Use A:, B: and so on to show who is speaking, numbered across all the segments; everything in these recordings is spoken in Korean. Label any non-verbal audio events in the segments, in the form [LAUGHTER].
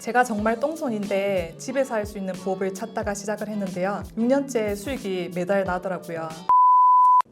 A: 제가 정말 똥손인데 집에서 할 수 있는 부업을 찾다가 시작을 했는데요. 6년째 수익이 매달 나더라고요.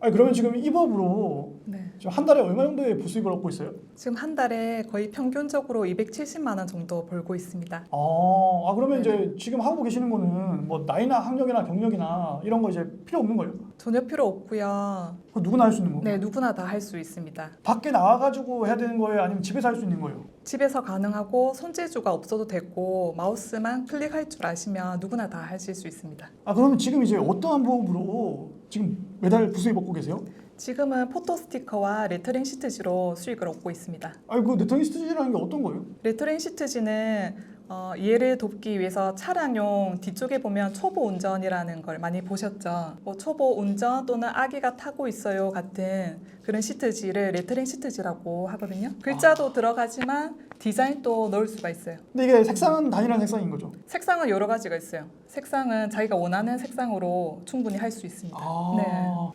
B: 아니 그러면 지금 이 법으로
A: 네.
B: 지금 한 달에 얼마 정도의 부수입을 얻고 있어요?
A: 지금 한 달에 거의 평균적으로 270만 원 정도 벌고 있습니다.
B: 아, 아 그러면
A: 네.
B: 이제 지금 하고 계시는 거는 뭐 나이나 학력이나 경력이나 이런 거 이제 필요 없는 거예요?
A: 전혀 필요 없고요.
B: 그거 누구나 할 수 있는 거예요?
A: 네, 누구나 다 할 수 있습니다.
B: 밖에 나와가지고 해야 되는 거예요? 아니면 집에서 할 수 있는 거예요?
A: 집에서 가능하고 손재주가 없어도 되고 마우스만 클릭할 줄 아시면 누구나 다 하실 수 있습니다.
B: 아 그러면 지금 이제 어떠한 부업으로 지금 매달 부수입 얻고 계세요?
A: 지금은 포토 스티커와 레터링 시트지로 수익을 얻고 있습니다.
B: 아니 그 네트리스트라는 게 어떤 거예요?
A: 레터링 시트지는 어, 이해를 돕기 위해서 차량용 뒤쪽에 보면 초보 운전이라는 걸 많이 보셨죠. 뭐 초보 운전 또는 아기가 타고 있어요 같은 그런 시트지를 레터링 시트지라고 하거든요. 글자도 들어가지만 디자인도 넣을 수가 있어요.
B: 근데 이게 색상은 단일한 색상인 거죠?
A: 색상은 여러 가지가 있어요. 색상은 자기가 원하는 색상으로 충분히 할 수 있습니다.
B: 아.
A: 네.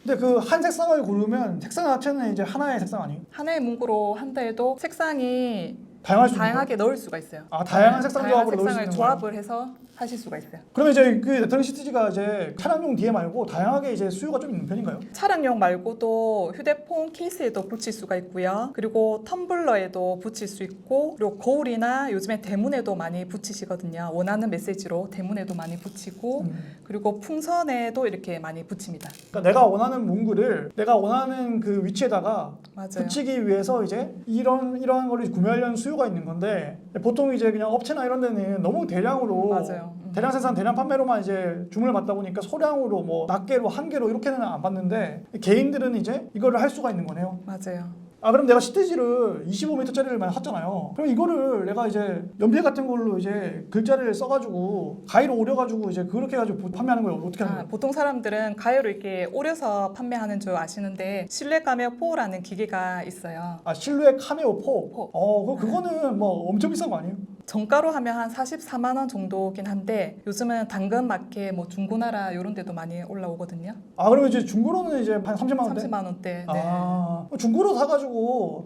B: 근데 그 한 색상을 고르면 색상 자체는 이제 하나의 색상 아니에요?
A: 하나의 문구로 한다 해도 색상이
B: 다양할 수?
A: 다양하게 넣을 수가 있어요.
B: 아 다양한
A: 네,
B: 색상
A: 다양한
B: 조합으로 넣을 수
A: 색상을
B: 있는 거예요?
A: 조합을 해서 하실 수가 있어요.
B: 그러면 이제 그 네트리 시트지가 이제 차량용 뒤에 말고 다양하게 이제 수요가 좀 있는 편인가요?
A: 차량용 말고도 휴대폰 케이스에도 붙일 수가 있고요. 그리고 텀블러에도 붙일 수 있고 그리고 거울이나 요즘에 대문에도 많이 붙이시거든요. 원하는 메시지로 대문에도 많이 붙이고
B: 음.
A: 그리고 풍선에도 이렇게 많이 붙입니다.
B: 그러니까 내가 원하는 문구를 내가 원하는 그 위치에다가
A: 맞아요.
B: 붙이기 위해서 이제 이런 이러한 거를 구매하려는 수요가 있는 건데 보통 이제 그냥 업체나 이런 데는 너무 대량으로
A: 맞아요. 음.
B: 대량 생산 대량 판매로만 이제 주문을 받다 보니까 소량으로 뭐 낱개로 한 개로 이렇게는 안 받는데 개인들은 이제 이거를 할 수가 있는 거네요.
A: 맞아요.
B: 아 그럼 내가 시트지를 25m짜리를 많이 샀잖아요. 그럼 이거를 내가 이제 연필 같은 걸로 이제 글자를 써가지고 가위로 오려가지고 이제 그렇게 해가지고 판매하는 거예요. 어떻게 하는
A: 아,
B: 거예요?
A: 보통 사람들은 가위로 이렇게 오려서 판매하는 줄 아시는데 실내 카메라 4라는 기계가 있어요.
B: 아 실루엣 카메오 포.
A: 포.
B: 어, 그 그거는 뭐 엄청 비싼 거 아니에요?
A: 정가로 하면 한 44만 원 정도긴 한데 요즘은 당근 마켓, 뭐 중고나라 이런 데도 많이 올라오거든요.
B: 아 그러면 이제 중고로는 이제 한 30만 원대.
A: 30만 원대. 네.
B: 아 중고로 사가지고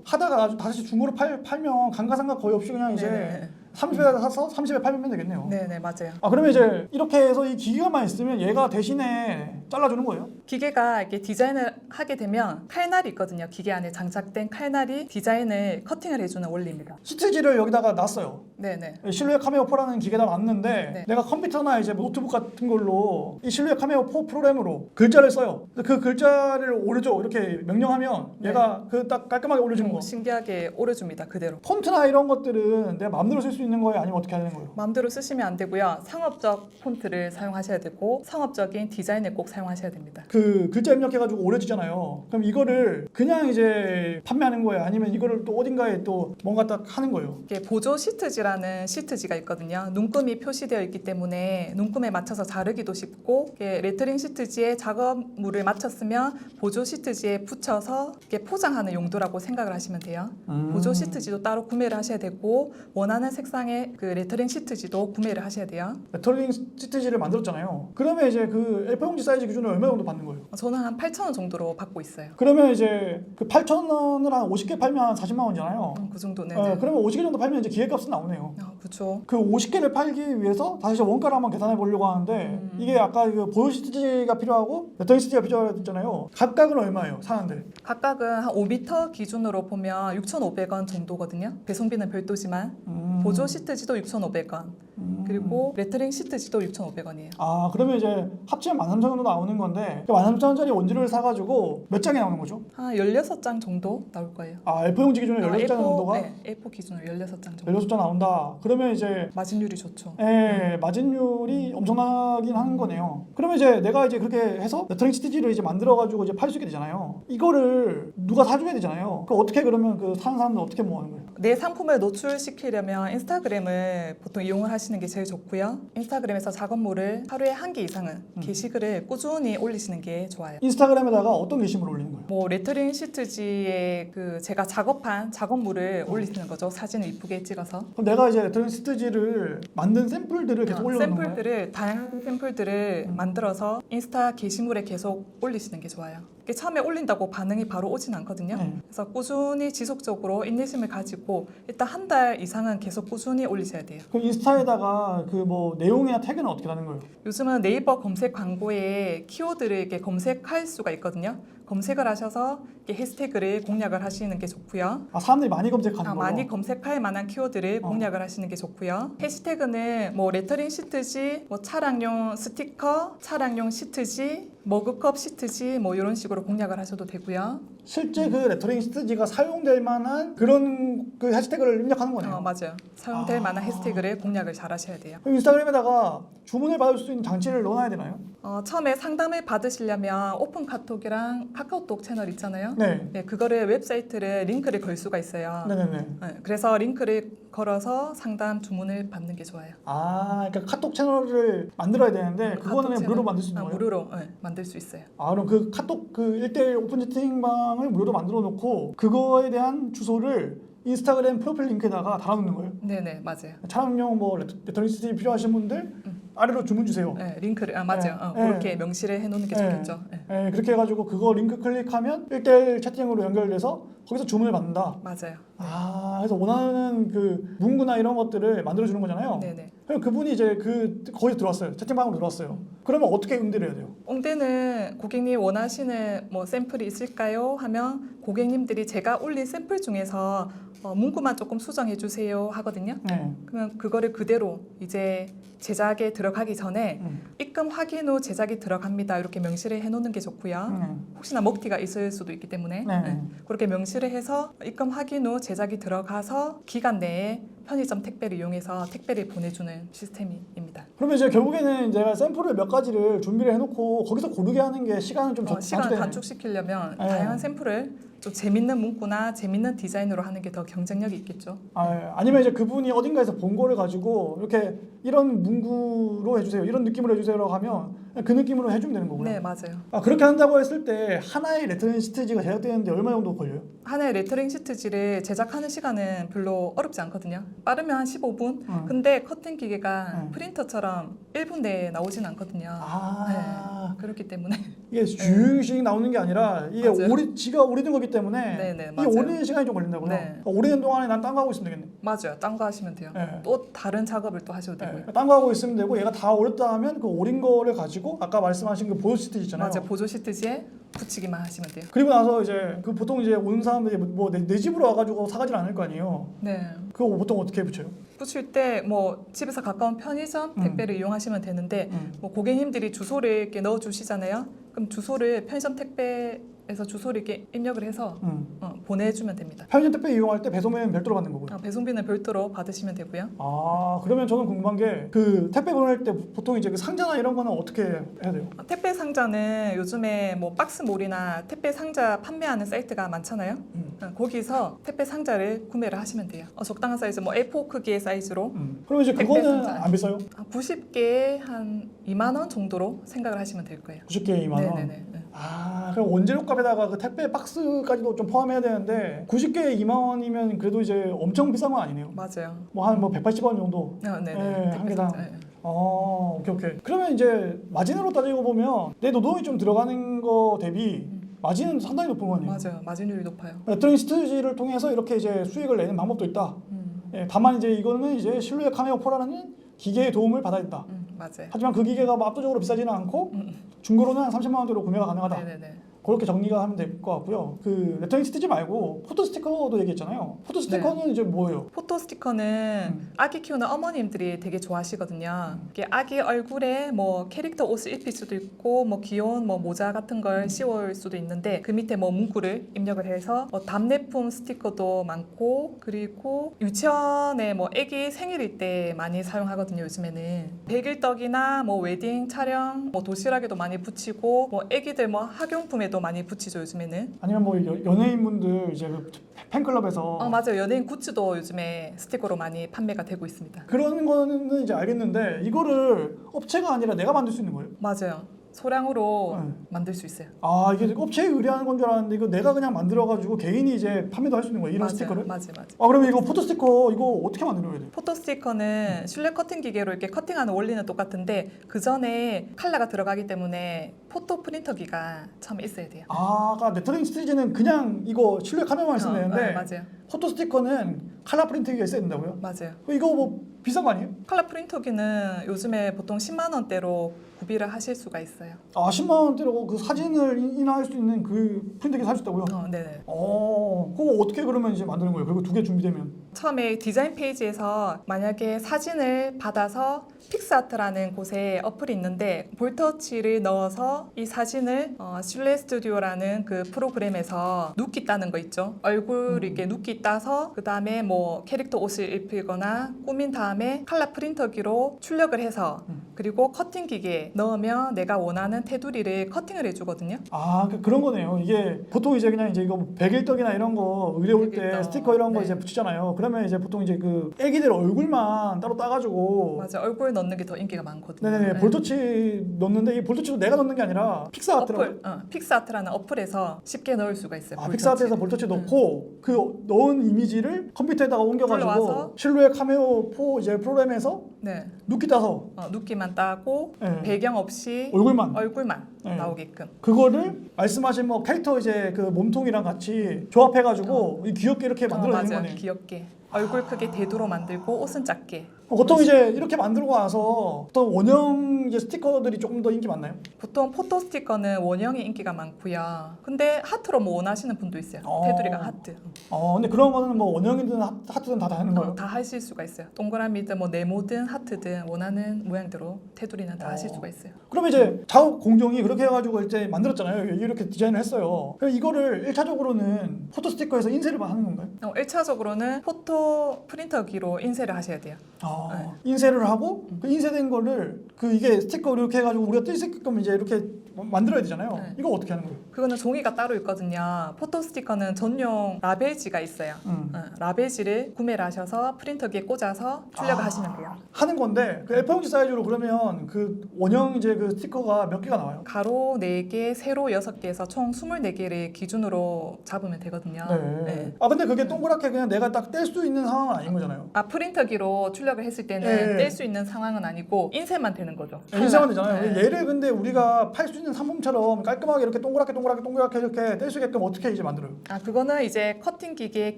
B: 하다가 아주 다시 중고로 팔, 팔면 감가상각 거의 없이 그냥 이제
A: 네.
B: 30에 사서 30에 팔면 되겠네요.
A: 네, 네, 맞아요.
B: 아 그러면 이제 이렇게 해서 이 기계만 있으면 얘가 대신에 잘라주는 거예요?
A: 기계가 이렇게 디자인을 하게 되면 칼날이 있거든요. 기계 안에 장착된 칼날이 디자인을 커팅을 해주는 원리입니다.
B: 시트지를 여기다가 놨어요.
A: 네, 네.
B: 실루엣 카메오 4라는 기계다 놨는데
A: 네.
B: 내가 컴퓨터나 이제 노트북 같은 걸로 이 실루엣 카메오 4 프로그램으로 글자를 써요. 그 글자를 오려줘 이렇게 명령하면
A: 네.
B: 얘가 그딱 깔끔하게 올려주는 거.
A: 음, 신기하게 오려줍니다. 그대로.
B: 폰트나 이런 것들은 내가 마음대로 쓸 수 있는 거예요? 아니면 어떻게 되는 거예요?
A: 마음대로 쓰시면 안 되고요. 상업적 폰트를 사용하셔야 되고 상업적인 디자인을 꼭 사용 하셔야 됩니다.
B: 그 글자 입력해가지고 오려지잖아요. 그럼 이거를 그냥 이제 판매하는 거예요? 아니면 이거를 또 어딘가에 또 뭔가 딱 하는 거예요?
A: 이게 보조 시트지라는 시트지가 있거든요. 눈금이 표시되어 있기 때문에 눈금에 맞춰서 자르기도 쉽고 이게 레터링 시트지에 작업물을 맞췄으면 보조 시트지에 붙여서 이렇게 포장하는 용도라고 생각을 하시면 돼요.
B: 음.
A: 보조 시트지도 따로 구매를 하셔야 되고 원하는 색상의 그 레터링 시트지도 구매를 하셔야 돼요.
B: 레터링 시트지를 만들었잖아요. 그러면 이제 그 A4 용지 사이즈 기준으로 얼마 정도 받는 거예요?
A: 저는 한 8,000원 정도로 받고 있어요.
B: 그러면 이제 그 8,000원을 한 50개 팔면 한 40만 원이잖아요.
A: 음, 그 정도는.
B: 어, 그러면 50개 정도 팔면 이제 기획값은 나오네요.
A: 아, 그렇죠.
B: 그 50개를 팔기 위해서 다시 원가를 한번 계산해 보려고 하는데
A: 음.
B: 이게 아까 그 보조 시트지가 필요하고 레터링 시트지가 필요하잖아요. 각각은 얼마예요? 사는데?
A: 각각은 한 5m 기준으로 보면 6,500원 정도거든요. 배송비는 별도지만
B: 음.
A: 보조 시트지도 6,500원.
B: 음.
A: 그리고 레터링 시트지도 6,500원이에요.
B: 아 그러면 이제 합치면 13,000원 정도 나오는 건데 그 13,000원짜리 원지를 사가지고 몇 장이 나오는 거죠?
A: 한 16장 정도 나올 거예요.
B: 아 A4 용지 기준으로 16장 정도가
A: 네, A4 기준으로 16장 정도.
B: 16장 나온다. 그러면 이제
A: 마진율이 좋죠.
B: 예, 마진율이 엄청나긴 하는 거네요. 그러면 이제 내가 이제 그렇게 해서 레터링 시트지를 이제 만들어가지고 이제 팔 수 있게 되잖아요. 이거를 누가 사줘야 되잖아요. 그 어떻게 그러면 그 사는 사람들 어떻게 모으는 거예요?
A: 내 상품을 노출시키려면 인스타그램을 보통 이용을 하시는 게 제일 좋고요. 인스타그램에서 작업물을 하루에 한 개 이상은
B: 음.
A: 게시글을 꾸준히 올리시는 게 좋아요.
B: 인스타그램에다가 어떤 게시물을 올리는 거예요?
A: 뭐 레터링 시트지에 그 제가 작업한 작업물을
B: 음.
A: 올리시는 거죠. 사진을 이쁘게 찍어서.
B: 그럼 내가 이제 레터링 시트지를 만든 샘플들을 계속
A: 어,
B: 올려놓는 거예요?
A: 샘플들을 다양한 샘플들을
B: 음.
A: 만들어서 인스타 게시물에 계속 올리시는 게 좋아요. 이게 처음에 올린다고 반응이 바로 오진 않거든요.
B: 네.
A: 그래서 꾸준히 지속적으로 인내심을 가지고 일단 한 달 이상은 계속 꾸준히 올리셔야 돼요.
B: 그럼 인스타에다가 그 뭐 내용이나 태그는 어떻게 다는 거예요?
A: 요즘은 네이버 검색 광고에 키워드를 이렇게 검색할 수가 있거든요. 검색을 하셔서 이렇게 해시태그를 공략을 하시는 게 좋고요.
B: 아 사람들이 많이 검색하는
A: 아,
B: 거.
A: 많이 검색할 만한 키워드를
B: 어.
A: 공략을 하시는 게 좋고요. 해시태그는 뭐 레터링 시트지, 뭐 차량용 스티커, 차량용 시트지, 머그컵 시트지 뭐 이런 식으로 공략을 하셔도 되고요.
B: 실제 그 레터링 시트지가 사용될 만한 그런 그 해시태그를 입력하는 거네요.
A: 어, 맞아요. 사용될
B: 아.
A: 만한 해시태그를 공략을 잘 하셔야 돼요.
B: 그럼 인스타그램에다가 주문을 받을 수 있는 장치를 넣어놔야 되나요?
A: 어, 처음에 상담을 받으시려면 오픈 카톡이랑 카카오톡 채널 있잖아요.
B: 네.
A: 네, 그거를 웹사이트를 링크를 걸 수가 있어요.
B: 네네네.
A: 네, 그래서 링크를 걸어서 상담 주문을 받는 게 좋아요.
B: 아, 그러니까 카톡 채널을 만들어야 되는데 그거는
A: 음,
B: 그냥
A: 채널.
B: 무료로 만들 수 있는
A: 아,
B: 거예요?
A: 무료로 네, 만들 수 있어요.
B: 아, 그럼 그 카톡 그 1대1 오픈 채팅방 을 무료로 만들어 놓고 그거에 대한 주소를 인스타그램 프로필 링크에다가 달아놓는 거예요.
A: 네네 맞아요.
B: 촬영용 뭐 레터- 레터링 시트 필요하신 분들
A: 음.
B: 아래로 주문 주세요.
A: 네, 링크를 아 맞아요. 어,
B: 네.
A: 그렇게 명시를 해놓는 게
B: 네.
A: 좋겠죠. 네,
B: 예, 그렇게 해가지고 그거 링크 클릭하면 1대1 채팅으로 연결돼서 거기서 주문을 받는다.
A: 맞아요.
B: 아, 그래서 원하는 그 문구나 이런 것들을 만들어 주는 거잖아요.
A: 네네.
B: 그럼 그분이 이제 그 거기서 들어왔어요. 채팅방으로 들어왔어요. 그러면 어떻게 응대를 해야 돼요?
A: 옹대는 고객님 원하시는 뭐 샘플이 있을까요? 하면 고객님들이 제가 올린 샘플 중에서 어, 문구만 조금 수정해 주세요 하거든요.
B: 네.
A: 그러면 그거를 그대로 이제 제작에 들어가기 전에
B: 음.
A: 입금 확인 후 제작이 들어갑니다. 이렇게 명시를 해놓는 게 좋고요.
B: 음.
A: 혹시나 먹튀가 있을 수도 있기 때문에
B: 네.
A: 네. 그렇게 명시를 해서 입금 확인 후 제작이 들어가서 기간 내에 편의점 택배를 이용해서 택배를 보내주는 시스템입니다.
B: 그러면 이제 결국에는 제가 샘플을 몇 가지를 준비를 해놓고 거기서 고르게 하는 게 시간은 좀
A: 어,
B: 적-
A: 시간을
B: 단축되네.
A: 단축시키려면
B: 네.
A: 다양한 샘플을 좀 재밌는 문구나 재밌는 디자인으로 하는 게 더 경쟁력이 있겠죠.
B: 아, 아니면 이제 그분이 어딘가에서 본 거를 가지고 이렇게 이런 문구로 해주세요, 이런 느낌으로 해주세요라고 하면 그 느낌으로 해주면 되는 거고요.
A: 네, 맞아요.
B: 아 그렇게 한다고 했을 때 하나의 레터링 시트지가 제작되는데 얼마 정도 걸려요?
A: 하나의 레터링 시트지를 제작하는 시간은 별로 어렵지 않거든요. 빠르면 한 15분.
B: 응.
A: 근데 커팅 기계가
B: 응.
A: 프린터처럼 1분 내에 나오진 않거든요.
B: 아
A: 그렇기 때문에
B: 이게 슈씩 나오는 게 아니라 이게
A: 맞아요.
B: 오리 지가 오리는 거기 때문에
A: 네, 네,
B: 이게
A: 맞아요.
B: 오리는 시간이 좀 걸린다고요.
A: 네.
B: 어, 오리는 동안에 난 딴 거 하고 있으면 되겠네.
A: 맞아요. 딴 거 하시면 돼요.
B: 네.
A: 또 다른 작업을 또 하셔도 되고요.
B: 네. 딴거 하고 있으면 되고 얘가 다 오렸다 하면 그 오린 거를 가지고 아까 말씀하신 그 보조 시트 있잖아요.
A: 맞아요. 보조 시트지에 붙이기만 하시면 돼요.
B: 그리고 나서 이제 그 보통 이제 오는 사람들이 뭐내 집으로 와가지고 사가질 않을 거 아니에요.
A: 네.
B: 그거 보통 어떻게 붙여요?
A: 붙일 때 뭐 집에서 가까운 편의점
B: 음.
A: 택배를 이용하시면 되는데
B: 음.
A: 뭐 고객님들이 주소를 이렇게 넣어 주시잖아요. 그럼 주소를 편의점 택배 에서 주소를 이렇게 입력을 해서
B: 음.
A: 어, 보내주면 됩니다.
B: 편의점 택배 이용할 때 배송비는 별도로 받는 거고요.
A: 어, 배송비는 별도로 받으시면 되고요.
B: 아 그러면 저는 궁금한 게 그 택배 보낼 때 보통 이제 그 상자나 이런 거는 어떻게 해야 돼요?
A: 어, 택배 상자는 요즘에 뭐 박스몰이나 택배 상자 판매하는 사이트가 많잖아요.
B: 음.
A: 어, 거기서 택배 상자를 구매를 하시면 돼요. 어, 적당한 사이즈, 뭐 A4 크기의 사이즈로
B: 음. 그럼 이제
A: 택배
B: 그거는
A: 상자.
B: 안 비싸요?
A: 90개에 한 2만 원 정도로 생각을 하시면 될 거예요.
B: 90개에 2만 원.
A: 네네네. 네.
B: 아 그럼 원재료 값 에다가 그 택배 박스까지도 좀 포함해야 되는데 90개에 2만 원이면 그래도 이제 엄청 비싼 건 아니네요.
A: 맞아요.
B: 뭐 한 뭐 180원 정도.
A: 아, 네네.
B: 네,
A: 택배
B: 한 개당.
A: 네.
B: 어 오케이 오케이. 그러면 이제 마진으로 따지고 보면 내 노동이 좀 들어가는 거 대비 마진은 상당히 높은 거 아니에요?
A: 맞아요. 마진율이 높아요.
B: 레터링 시트지를 통해서 이렇게 이제 수익을 내는 방법도 있다.
A: 음,
B: 예, 다만 이제 이거는 이제 실루엣 카메오 포라는 기계의 도움을 받아야 된다.
A: 음, 맞아요.
B: 하지만 그 기계가 뭐 압도적으로 비싸지는 않고
A: 음,
B: 중고로는 한 30만 원대로 구매가 가능하다.
A: 네네네.
B: 그렇게 정리가 하면 될 것 같고요. 그 레터링 스티치 말고 포토 스티커도 얘기했잖아요. 포토 스티커는 이제 뭐예요?
A: 포토 스티커는
B: 음.
A: 아기 키우는 어머님들이 되게 좋아하시거든요. 이게 아기 얼굴에 뭐 캐릭터 옷을 입힐 수도 있고 뭐 귀여운 뭐 모자 같은 걸 씌울 수도 있는데 그 밑에 뭐 문구를 입력을 해서 뭐 답례품 스티커도 많고 그리고 유치원에 뭐 아기 생일일 때 많이 사용하거든요. 요즘에는 백일떡이나 뭐 웨딩 촬영 뭐 도시락에도 많이 붙이고 뭐 아기들 뭐 학용품에도 많이 붙이죠. 요즘에는.
B: 아니면 뭐 여- 연예인분들 이제 그 팬클럽에서
A: 어 맞아요. 연예인 굿즈도 요즘에 스티커로 많이 판매가 되고 있습니다.
B: 그런 거는 이제 알겠는데 이거를 업체가 아니라 내가 만들 수 있는 거예요.
A: 맞아요. 소량으로
B: 네.
A: 만들 수 있어요.
B: 아 이게 업체에 의뢰하는 건 줄 알았는데 이거 내가 그냥 만들어가지고 개인이 이제 판매도 할 수 있는 거야 이런
A: 맞아요.
B: 스티커를?
A: 맞아요, 맞아요.
B: 아 그러면 이거 포토 스티커 이거 어떻게 만들어야 돼?
A: 포토 스티커는 실내 커팅 기계로 이렇게 커팅하는 원리는 똑같은데 그 전에 컬러가 들어가기 때문에 포토 프린터기가 처음에 있어야 돼요.
B: 아, 아까 레터링 스티지는 그냥 이거 실내 카메라만 있으면
A: 어,
B: 되는데
A: 네, 맞아요,
B: 포토 스티커는 컬러 프린트기가 있어야 된다고요?
A: 맞아요.
B: 이거 뭐 비싼 거 아니에요?
A: 컬러 프린터기는 요즘에 보통 10만 원대로 구비를 하실 수가 있어요.
B: 아 10만 원대로 그 사진을 인- 인화할 수 있는 그 프린터기 살 수 있다고요?
A: 어, 네네.
B: 어, 그거 어떻게 그러면 이제 만드는 거예요? 그리고 두 개 준비되면
A: 처음에 디자인 페이지에서 만약에 사진을 받아서 픽스아트라는 곳에 어플이 있는데 볼터치를 넣어서 이 사진을 어, 실내 스튜디오라는 그 프로그램에서 눕기 따는 거 있죠. 얼굴
B: 음.
A: 이렇게 눕기 따서 그 다음에 뭐 캐릭터 옷을 입히거나 꾸민 다음에 칼라 프린터기로 출력을 해서
B: 음.
A: 그리고 커팅 기계에 넣으면 내가 원하는 테두리를 커팅을 해주거든요.
B: 아 그, 그런 거네요. 이게 보통 이제 그냥 이제 이거 백일떡이나 이런 거 의뢰 올 때
A: 백일떡.
B: 스티커 이런 거
A: 네.
B: 이제 붙이잖아요. 그 러면 이제 보통 이제 그 애기들 얼굴만 따로 따가지고
A: 맞아, 얼굴 넣는 게 더 인기가 많거든요.
B: 네네네
A: 네.
B: 볼터치 넣는데 이 볼터치도 내가 넣는 게 아니라 픽스아트라고
A: 어플, 어, 픽스아트라는 어플에서 쉽게 넣을 수가 있어요.
B: 아,
A: 볼터치.
B: 픽스아트에서 볼터치 넣고 그 넣은 이미지를 컴퓨터에다가 옮겨가지고
A: 불러와서
B: 실루엣 카메오 포 이제 프로그램에서
A: 네,
B: 눕기 따서
A: 어, 눕기만 따고
B: 네.
A: 배경 없이
B: 얼굴만
A: 얼굴만
B: 네.
A: 나오게끔.
B: 그거를 말씀하신 뭐 캐릭터 이제 그 몸통이랑 같이 조합해가지고 이 귀엽게 이렇게
A: 어,
B: 만들어내는
A: 맞아요.
B: 거네.
A: 귀엽게. 얼굴 크게 대두로 만들고 옷은 작게.
B: 보통 이제 이렇게 만들고 나서 어떤 원형 이제 스티커들이 조금 더 인기 많나요?
A: 보통 포토 스티커는 원형이 인기가 많고요. 근데 하트로 뭐 원하시는 분도 있어요.
B: 어.
A: 테두리가 하트.
B: 어 근데 그런 거는 뭐 원형이든 하- 하트든 다 하는 거예요.
A: 어, 다 하실 수가 있어요. 동그라미든 뭐 네모든 하트든 원하는 모양대로 테두리는 다 하실
B: 어.
A: 수가 있어요.
B: 그러면 이제 작업 공정이 그렇게 해가지고 이제 만들었잖아요. 이렇게 디자인을 했어요. 그럼 이거를 1차적으로는 포토 스티커에서 인쇄를 하는 건가요?
A: 어, 1차적으로는 포토 프린터기로 인쇄를 하셔야 돼요.
B: 아,
A: 네.
B: 인쇄를 하고 그 인쇄된 거를 그 이게 스티커 이렇게 해가지고 우리가 뜰 수 있게끔 이제 이렇게 만들어야 되잖아요.
A: 네.
B: 이거 어떻게 하는 거예요?
A: 그거는 종이가 따로 있거든요. 포토 스티커는 전용 라벨지가 있어요.
B: 음.
A: 어, 라벨지를 구매를 하셔서 프린터기에 꽂아서 출력을
B: 아.
A: 하시면 돼요.
B: 하는 건데 그 A4용지 사이즈로 그러면 그 원형 이제 그 스티커가 몇 개가 나와요?
A: 가로 4개, 세로 6개에서 총 24개를 기준으로 잡으면 되거든요.
B: 네.
A: 네.
B: 아 근데 그게 동그랗게 그냥 내가 딱 뗄 수 있는 상황은 아닌 거잖아요.
A: 아 프린터기로 출력을 했을 때는
B: 네.
A: 뗄수 있는 상황은 아니고 인쇄만 되는 거죠.
B: 인쇄만 되잖아요.
A: 네.
B: 얘를 근데 우리가 팔 수 있는 상품처럼 깔끔하게 이렇게 동그랗게 동그랗게 동그랗게 이렇게 뗄 수 있게끔 어떻게 이제 만들어요?
A: 아 그거는 이제 커팅 기계에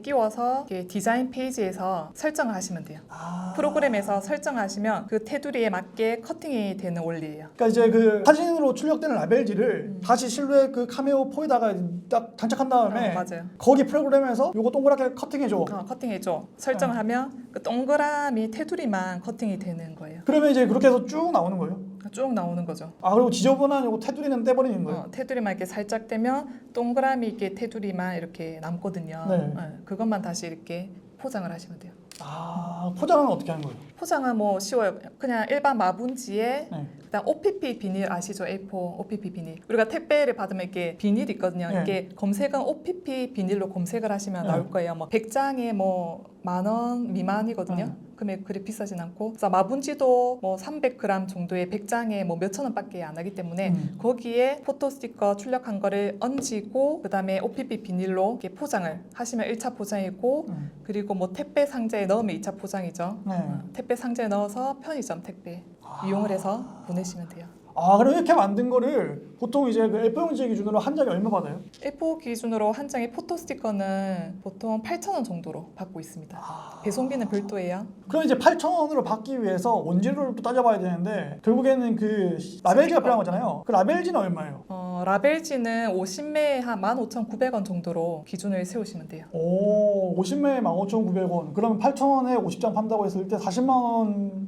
A: 끼워서 이렇게 디자인 페이지에서 설정을 하시면 돼요.
B: 아.
A: 프로그램에서 설정하시면 그 테두리에 맞게 커팅이 되는 원리예요.
B: 그러니까 이제 그 사진으로 출력되는 라벨지를
A: 음.
B: 다시 실루엣 그 카메오 포에다가 딱 장착한 다음에
A: 어, 맞아요.
B: 거기 프로그램에서 요거 동그랗게 커팅해줘.
A: 어, 커팅해줘. 설정을 하면 그 동그라미 테두리만 커팅이 되는 거예요.
B: 그러면 이제 그렇게 해서 쭉 나오는 거예요.
A: 쭉 나오는 거죠.
B: 아 그리고 지저분한 요거 테두리는 떼버리는 거예요.
A: 어, 테두리만 이렇게 살짝 떼면 동그라미 있게 테두리만 이렇게 남거든요.
B: 네.
A: 어, 그것만 다시 이렇게 포장을 하시면 돼요.
B: 아 포장은 어떻게 하는 거예요?
A: 포장은 뭐 쉬워요. 그냥 일반 마분지에
B: 네.
A: 그다음 OPP 비닐 아시죠? A4 OPP 비닐. 우리가 택배를 받으면 이렇게 비닐이 있거든요.
B: 네.
A: 이게 검색은 OPP 비닐로 검색을 하시면
B: 네.
A: 나올 거예요. 뭐 100장에 뭐 만 원 미만이거든요.
B: 네.
A: 금액 그리 비싸진 않고. 마분지도 뭐 300g 정도의 100장에 뭐 몇천 원밖에 안 하기 때문에
B: 음.
A: 거기에 포토 스티커 출력한 거를 얹고 그다음에 OPP 비닐로 이렇게 포장을 하시면 1차 포장이고
B: 음.
A: 그리고 뭐 택배 상자에 넣으면 2차 포장이죠.
B: 네.
A: 어, 택배 상자에 넣어서 편의점 택배 이용을 해서 보내시면 돼요.
B: 아 그럼 이렇게 만든 거를 보통 이제 그 A4용지 기준으로 한 장에 얼마 받아요?
A: A4 기준으로 한 장의 포토 스티커는 보통 8,000원 정도로 받고 있습니다.
B: 아.
A: 배송비는 별도예요.
B: 그럼 이제 8,000원으로 받기 위해서 원재료를 또 따져봐야 되는데 결국에는 그 라벨지가. 필요한 거잖아요. 그 라벨지는 얼마예요?
A: 어, 라벨지는 50매에 한 15,900원 정도로 기준을 세우시면 돼요.
B: 오, 50매에 15,900원. 그러면 8,000원에 50장 판다고 했을 때 40만 원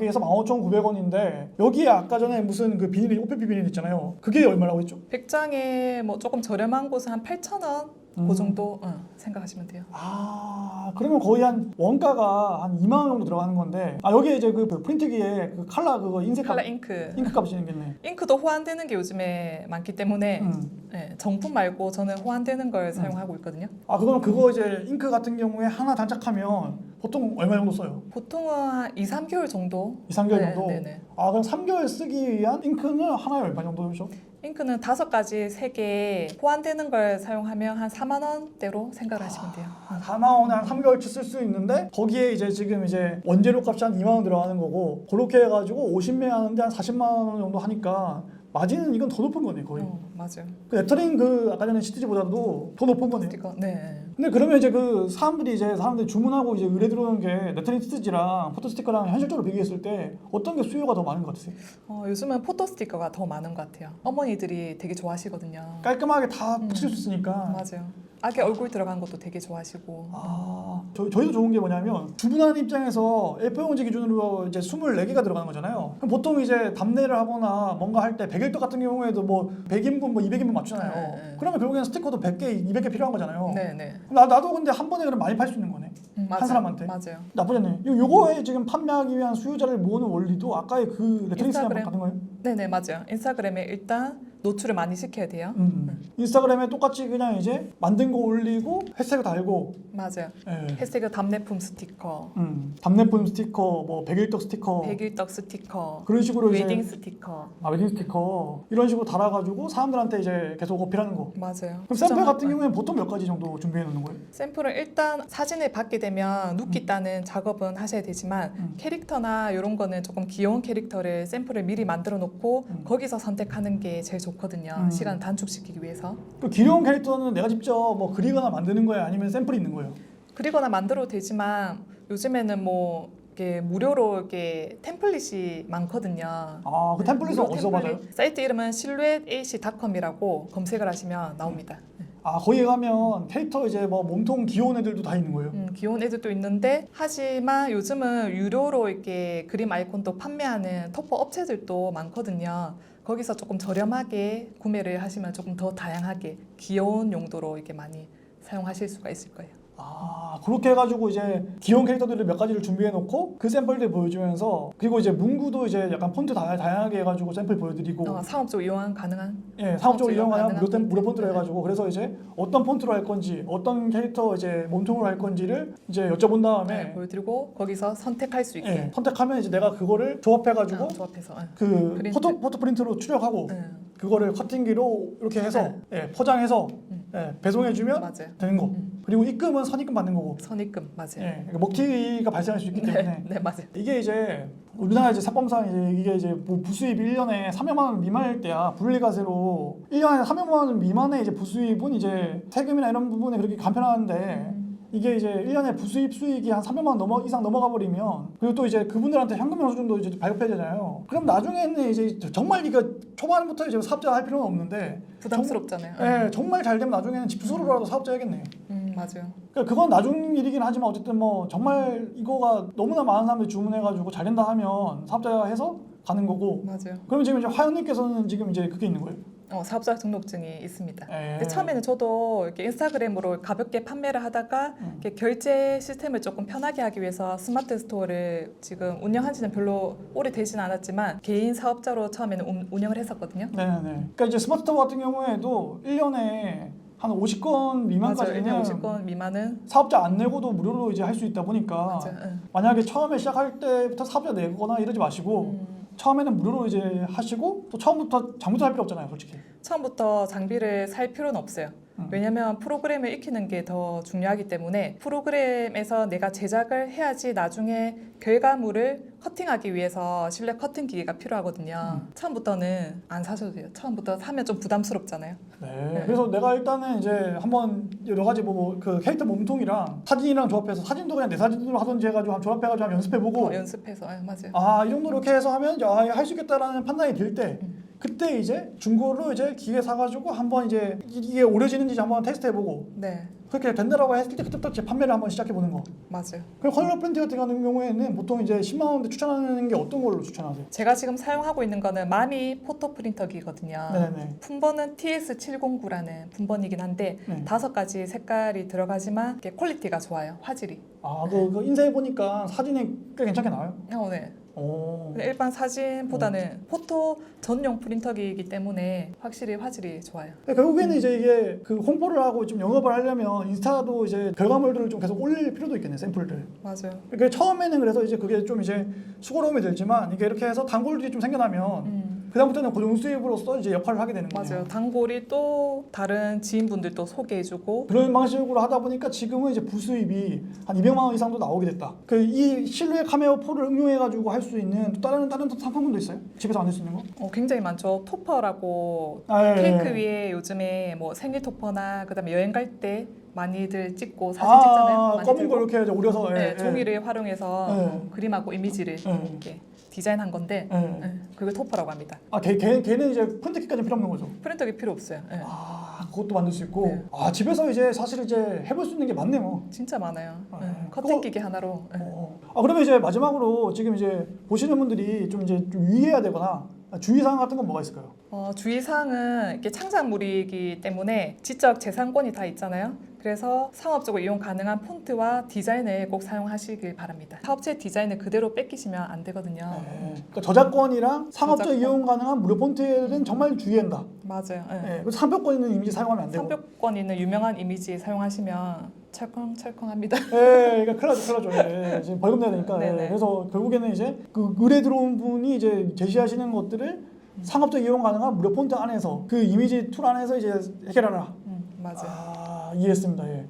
B: 위해서 15,900원인데 여기에 아까 전에 무슨 그 비닐, OPP 비닐 있잖아요. 그게 얼마라고 했죠?
A: 100장에 뭐 조금 저렴한 곳은 한 8,000원
B: 음.
A: 그 정도 어, 생각하시면 돼요.
B: 아 그러면 거의 한 원가가 한 2만 원 정도 들어가는 건데 아 여기에 이제 그 프린트기에 그 칼라 그거 인쇄 값
A: 칼라 잉크.
B: 잉크 값이 생겼네. [LAUGHS]
A: 잉크도 호환되는 게 요즘에 많기 때문에
B: 음.
A: 네, 정품 말고 저는 호환되는 걸 사용하고 있거든요.
B: 아 그거는 그거 이제 잉크 같은 경우에 하나 장착하면 보통 얼마 정도 써요?
A: 보통은 한 2, 3개월 정도.
B: 2, 3개월
A: 네,
B: 정도?
A: 네 네.
B: 아 그럼 3개월 쓰기 위한 잉크는 하나에 얼마 정도죠?
A: 잉크는 다섯 가지 세개 호환되는 걸 사용하면 한 4만 원대로 생각을 하시면 돼요.
B: 한 4만 원에 한 3개월치 쓸 수 있는데 거기에 이제 지금 이제 원재료 값이 한 2만 원 들어가는 거고 그렇게 해가지고 50매 하는데 한 40만 원 정도 하니까 마진은 이건 더 높은 거네 거의.
A: 어, 맞아요.
B: 그 레터링 그 아까 전에 시티지보다도 더 높은 거네.
A: 스티커. 네.
B: 근데 그러면 이제 그 사람들이 이제 사람들이 주문하고 이제 의뢰 들어오는 게 레터링 시티지랑 포토 스티커랑 현실적으로 비교했을 때 어떤 게 수요가 더 많은 것 같으세요?
A: 어, 요즘은 포토 스티커가 더 많은 것 같아요. 어머니들이 되게 좋아하시거든요.
B: 깔끔하게 다
A: 음.
B: 붙일 수 있으니까.
A: 맞아요. 아기 얼굴 들어간 것도 되게 좋아하시고.
B: 아, 저, 저희도 좋은 게 뭐냐면 주문하는 입장에서 A4용지 기준으로 이제 24개가 들어가는 거잖아요. 그럼 보통 이제 답례를 하거나 뭔가 할 때 100일도 같은 경우에도 뭐 100인분 뭐 200인분 맞추잖아요.
A: 네, 네.
B: 그러면 결국에는 스티커도 100개, 200개 필요한 거잖아요.
A: 네, 네.
B: 나, 나도 근데 한 번에 그럼 많이 팔 수 있는 거네.
A: 음, 맞아요.
B: 사람한테?
A: 맞아요.
B: 나쁘지 않네. 요, 요거에 지금 판매하기 위한 수요자를 모으는 원리도 아까의 그 레터링
A: 인스타그램.
B: 같은 거예요?
A: 네, 네, 맞아요. 인스타그램에 일단 노출을 많이 시켜야 돼요.
B: 음. 인스타그램에 똑같이 그냥 이제 만든 거 올리고 해시태그 달고
A: 맞아요.
B: 예.
A: 해시태그 답례품 스티커,
B: 음. 답례품 스티커, 뭐 백일떡 스티커
A: 백일떡 스티커,
B: 그런 식으로
A: 웨딩
B: 이제
A: 스티커.
B: 아 웨딩 스티커 이런 식으로 달아가지고 사람들한테 이제 계속 어필하는 거.
A: 맞아요.
B: 그럼 샘플 같은. 경우에는 보통 몇 가지 정도 준비해 놓는 거예요?
A: 샘플을 일단 사진을 받게 되면 눕기 따는 작업은 하셔야 되지만
B: 음.
A: 캐릭터나 이런 거는 조금 귀여운 캐릭터를 샘플을 미리 만들어 놓고
B: 음.
A: 거기서 선택하는 게 제일 좋거든요.
B: 음.
A: 시간 단축시키기 위해서.
B: 그 귀여운 캐릭터는 내가 직접 뭐 그리거나 만드는 거예요, 아니면 샘플이 있는 거예요?
A: 그리거나 만들어도 되지만 요즘에는 뭐 이렇게 무료로 이렇게 템플릿이 많거든요.
B: 아, 그 템플릿은
A: 무료
B: 어디서. 받아요?
A: 사이트 이름은 실루엣 ac.com이라고 검색을 하시면 나옵니다.
B: 아, 거기에 가면 캐릭터 이제 뭐 몸통 귀여운 애들도 다 있는 거예요.
A: 음, 귀여운 애들도 있는데 하지만 요즘은 유료로 이렇게 그림 아이콘도 판매하는 토퍼 업체들도 많거든요. 거기서 조금 저렴하게 구매를 하시면 조금 더 다양하게 귀여운 용도로 이렇게 많이 사용하실 수가 있을 거예요.
B: 아, 그렇게 해가지고 이제 귀여운 캐릭터들을 몇 가지를 준비해 놓고 그 샘플들 보여주면서 그리고 이제 문구도 이제 약간 폰트 다, 다양하게 해가지고 샘플 보여드리고
A: 어, 사업적 이용 가능한
B: 예, 이용하면
A: 가능한
B: 무료, 템- 무료
A: 폰트.
B: 폰트로 해가지고 그래서 이제 어떤 폰트로 할 건지 어떤 캐릭터 이제 몸통으로 할 건지를 이제 여쭤본 다음에
A: 네, 보여드리고 거기서 선택할 수 있게
B: 예, 선택하면 이제 내가 그거를 조합해가지고
A: 어, 조합해서 어.
B: 그
A: 프린트.
B: 포토 포토 프린트로 출력하고
A: 네,
B: 그거를 커팅기로 이렇게 해서
A: 네.
B: 예, 포장해서
A: 음.
B: 예, 배송해주면
A: 맞아요.
B: 되는 거.
A: 음.
B: 그리고 입금은 선입금 받는 거고.
A: 선입금 맞아요.
B: 예, 그러니까 먹튀가 발생할 수 있기 때문에
A: 네, 네 맞아요.
B: 이게 이제 우리나라 이제 사법상 이제 이게 이제 뭐 부수입 1년에 300만 원 미만일 때야 분리과세로 1년에 300만 원 미만의 이제 부수입은 이제 세금이나 이런 부분에 그렇게 간편하는데
A: 음,
B: 이게 이제 1년에 부수입 수익이 한 300만 원 넘어 이상 넘어가 버리면 그리고 또 이제 그분들한테 현금 영수증도 이제 발급해야 되잖아요. 그럼 나중에는 이제 정말 이거 초반부터 이제 사업자 할 필요는 없는데
A: 부담스럽잖아요.
B: 예, 정말 잘 되면 나중에는 집주소로라도 사업자 해야겠네요.
A: 음 맞아요.
B: 그러니까 그건 나중 일이긴 하지만 어쨌든 뭐 정말 이거가 너무나 많은 사람들이 주문해가지고 잘 된다 하면 사업자가 해서 가는 거고.
A: 맞아요.
B: 그럼 지금 이제 화연님께서는 지금 이제 그게 있는 거예요.
A: 어, 사업자 등록증이 있습니다.
B: 예.
A: 근데 처음에는 저도 이렇게 인스타그램으로 가볍게 판매를 하다가
B: 음.
A: 이렇게 결제 시스템을 조금 편하게 하기 위해서 스마트 스토어를 지금 운영한 지는 별로 오래 되진 않았지만 개인 사업자로 처음에는 운- 운영을 했었거든요.
B: 네네. 그러니까 이제 스마트스토어 같은 경우에도 1년에 한 50건
A: 맞아요.
B: 미만까지는
A: 1년 50건 미만은
B: 사업자 안 내고도 무료로 이제 할 수 있다 보니까
A: 맞아요. 응.
B: 만약에 처음에 시작할 때부터 사업자 내거나 이러지 마시고
A: 음,
B: 처음에는 무료로 이제 하시고 또 처음부터 장부터 할 필요 없잖아요, 솔직히.
A: 처음부터 장비를 살 필요는 없어요.
B: 음.
A: 왜냐하면 프로그램을 익히는 게 더 중요하기 때문에 프로그램에서 내가 제작을 해야지 나중에 결과물을 커팅하기 위해서 실내 커팅 기계가 필요하거든요.
B: 음.
A: 처음부터는 안 사셔도 돼요. 처음부터 사면 좀 부담스럽잖아요.
B: 네.
A: 네.
B: 그래서 내가 일단은 이제 한번 여러 가지 뭐 그 캐릭터 몸통이랑 사진이랑 조합해서 사진도 그냥 내 사진으로 하던지 해가지고 한번 조합해가지고 한번 연습해보고
A: 어, 연습해서 아, 맞아요.
B: 아 이 정도 이렇게 해서 하면 아, 할 수 있겠다라는 판단이 들때
A: 음.
B: 그때 이제 중고로 이제 기계 사가지고 한번 이제 이게 오래지는지 한번 테스트해보고
A: 네,
B: 그렇게 된다라고 했을 때 그때부터 이제 판매를 한번 시작해보는 거.
A: 맞아요.
B: 그럼 컬러 프린트 같은 경우에는 보통 이제 10만 원대 추천하는 게 어떤 걸로 추천하세요?
A: 제가 지금 사용하고 있는 거는 마미 포토 프린터기거든요.
B: 네네.
A: 품번은 TS709라는 품번이긴 한데
B: 네.
A: 다섯 가지 색깔이 들어가지만 이게 퀄리티가 좋아요. 화질이.
B: 아, 그, 그 인쇄해 보니까 사진이 꽤 괜찮게 나와요.
A: 어, 네.
B: 오.
A: 일반 사진보다는 포토 전용 프린터기이기 때문에 확실히 화질이 좋아요.
B: 네, 결국에는 이제 이게 그 홍보를 하고 좀 영업을 하려면 인스타도 이제 결과물들을 좀 계속 올릴 필요도 있겠네 샘플들.
A: 맞아요.
B: 그게 처음에는 그래서 이제 그게 좀 이제 수고로움이 들지만 이게 이렇게 해서 단골들이 좀 생겨나면
A: 음,
B: 그다음부터는 고정 수입으로서 이제 역할을 하게 되는 거예요.
A: 맞아요. 단골이 또 다른 지인분들 도 소개해주고
B: 그런 방식으로 하다 보니까 지금은 이제 부수입이 한 200만 원 이상도 나오게 됐다. 그 이 실루엣 카메라 4를 응용해 가지고 할 수 있는 또 다른 다른 또 상품도 있어요? 집에서 만들 수 있는 거?
A: 어, 굉장히 많죠. 토퍼라고
B: 아, 예,
A: 케이크
B: 예.
A: 위에 요즘에 뭐 생일 토퍼나 그다음에 여행 갈 때 많이들 찍고 사진
B: 아,
A: 찍잖아요. 많이
B: 검은
A: 들고.
B: 거 이렇게 이제 오려서
A: 네,
B: 예, 예.
A: 종이를 활용해서
B: 네.
A: 뭐 그림하고 이미지를
B: 네.
A: 이렇게 디자인한 건데
B: 예.
A: 네, 그걸 토퍼라고 합니다.
B: 아, 걔, 걔, 걔는 이제 프린트기까지 필요 없는 거죠.
A: 프린터기 필요 없어요. 네.
B: 아, 그것도 만들 수 있고.
A: 네.
B: 아, 집에서 이제 사실 이제 해볼 수 있는 게 많네요.
A: 진짜 많아요.
B: 아,
A: 네.
B: 그거-
A: 커팅 기계 하나로. 네.
B: 어. 아, 그러면 이제 마지막으로 지금 이제 보시는 분들이 좀 이제 좀 유의해야 되거나 주의사항 같은 건 뭐가 있을까요?
A: 어, 주의사항은 이게 창작물이기 때문에 지적 재산권이 다 있잖아요. 그래서 상업적으로 이용 가능한 폰트와 디자인을 꼭 사용하시길 바랍니다. 사업체 디자인을 그대로 뺏기시면 안 되거든요.
B: 네. 그러니까 저작권이랑 상업적
A: 저작권.
B: 이용 가능한 무료 폰트는 정말 주의한다.
A: 맞아요. 네.
B: 네. 그리고 상표권 있는 이미지 사용하면 안 되고.
A: 상표권 있는 유명한 이미지 사용하시면 철컹철컹합니다.
B: 예, 그러니까 큰일 나죠, 큰일 나죠. 예, 지금 벌금 내야 되니까. 예. 그래서 결국에는 이제 그 의뢰 들어온 분이 이제 제시하시는 것들을 상업적 이용 가능한 무료 폰트 안에서 그 이미지 툴 안에서 이제 해결하라.
A: 음, 맞아요.
B: 아, 이해했습니다. 예.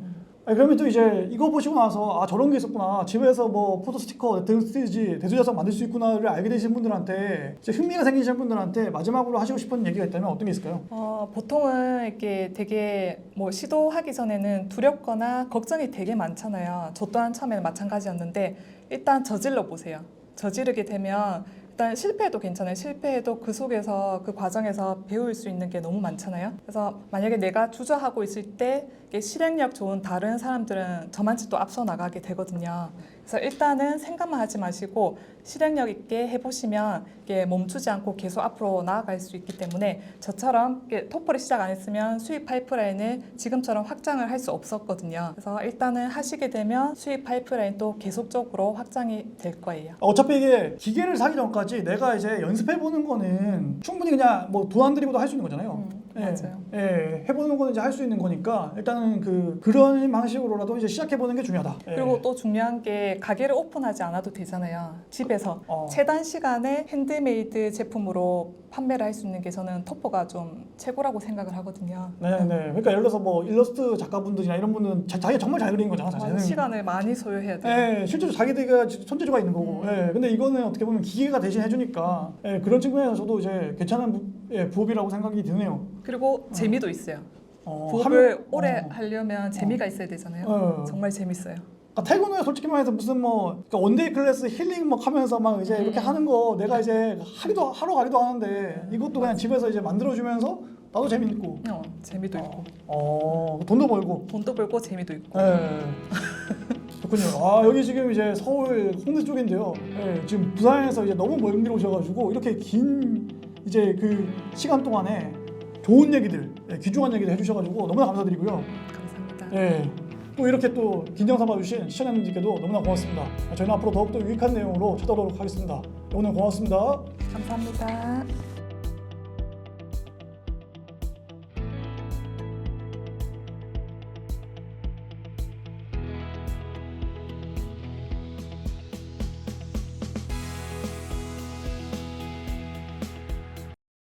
B: 아니, 그러면 또 이제 이거 보시고 나서 아 저런 게 있었구나 집에서 뭐 포토 스티커 등스티지 대수자성 만들 수 있구나를 알게 되신 분들한테 이제 흥미가 생기신 분들한테 마지막으로 하시고 싶은 얘기가 있다면 어떤 게 있을까요?
A: 어, 보통은 이렇게 되게 뭐 시도하기 전에는 두렵거나 걱정이 되게 많잖아요. 저 또한 처음에는 마찬가지였는데 일단 저질러 보세요. 저지르게 되면 일단 실패해도 괜찮아요. 실패해도 그 속에서 그 과정에서 배울 수 있는 게 너무 많잖아요. 그래서 만약에 내가 주저하고 있을 때 실행력 좋은 다른 사람들은 저만치 또 앞서 나가게 되거든요. 그래서 일단은 생각만 하지 마시고 실행력 있게 해보시면 이게 멈추지 않고 계속 앞으로 나아갈 수 있기 때문에 저처럼 토퍼를 시작 안 했으면 수입 파이프라인을 지금처럼 확장을 할 수 없었거든요. 그래서 일단은 하시게 되면 수입 파이프라인도 계속적으로 확장이 될 거예요.
B: 어차피 이게 기계를 사기 전까지 내가 이제 연습해 보는 거는 충분히 그냥 뭐돈안 들이고도 할 수 있는 거잖아요.
A: 음,
B: 예,
A: 맞아요.
B: 예, 해보는 거는 이제 할 수 있는 거니까 일단은 그 그런 방식으로라도 이제 시작해 보는 게 중요하다. 예.
A: 그리고 또 중요한 게 가게를 오픈하지 않아도 되잖아요. 집에서
B: 어.
A: 최단 시간에 핸드메이드 제품으로 판매를 할 수 있는 게 저는 토퍼가 좀 최고라고 생각을 하거든요.
B: 네네. 그러니까 예를 들어서 뭐 일러스트 작가분들이나 이런 분들은 자, 자기가 정말 잘 그리는 거잖아,
A: 사실은. 시간을 많이 소요해야 돼요.
B: 예, 실제로 자기들가 손재주가 있는 거고.
A: 음.
B: 예, 근데 이거는 어떻게 보면 기계가 대신 해주니까 예, 그런 측면에서 저도 이제 괜찮은 부, 예, 부업이라고 생각이 드네요.
A: 그리고 재미도 있어요.
B: 어,
A: 부업을
B: 하면-
A: 오래
B: 어.
A: 하려면 재미가 있어야 되잖아요.
B: 어.
A: 정말 재밌어요.
B: 그러니까 퇴근 후에 솔직히 말해서 무슨 뭐 그러니까 원데이 클래스 힐링 막 하면서 막 이제 이렇게
A: 음.
B: 하는 거 내가 이제 하루도 하루 가리도 하는데 이것도 그냥 집에서 이제 만들어 주면서 나도 재밌고
A: 어, 재미도 있고
B: 어 돈도 벌고
A: 돈도 벌고 재미도 있고.
B: 예. 그렇군요. 아 여기 지금 이제 서울 홍대 쪽인데요. 예, 지금 부산에서 이제 너무 먼길 오셔가지고 이렇게 긴 이제 그 시간 동안에 좋은 얘기들, 예, 귀중한 얘기들 해주셔가지고 너무나 감사드리고요.
A: 감사합니다.
B: 예. 또 이렇게 또 긴장 삼아주신 시청자님들께도 너무나 고맙습니다. 저희는 앞으로 더욱더 유익한 내용으로 찾아오도록 하겠습니다. 오늘 고맙습니다.
A: 감사합니다.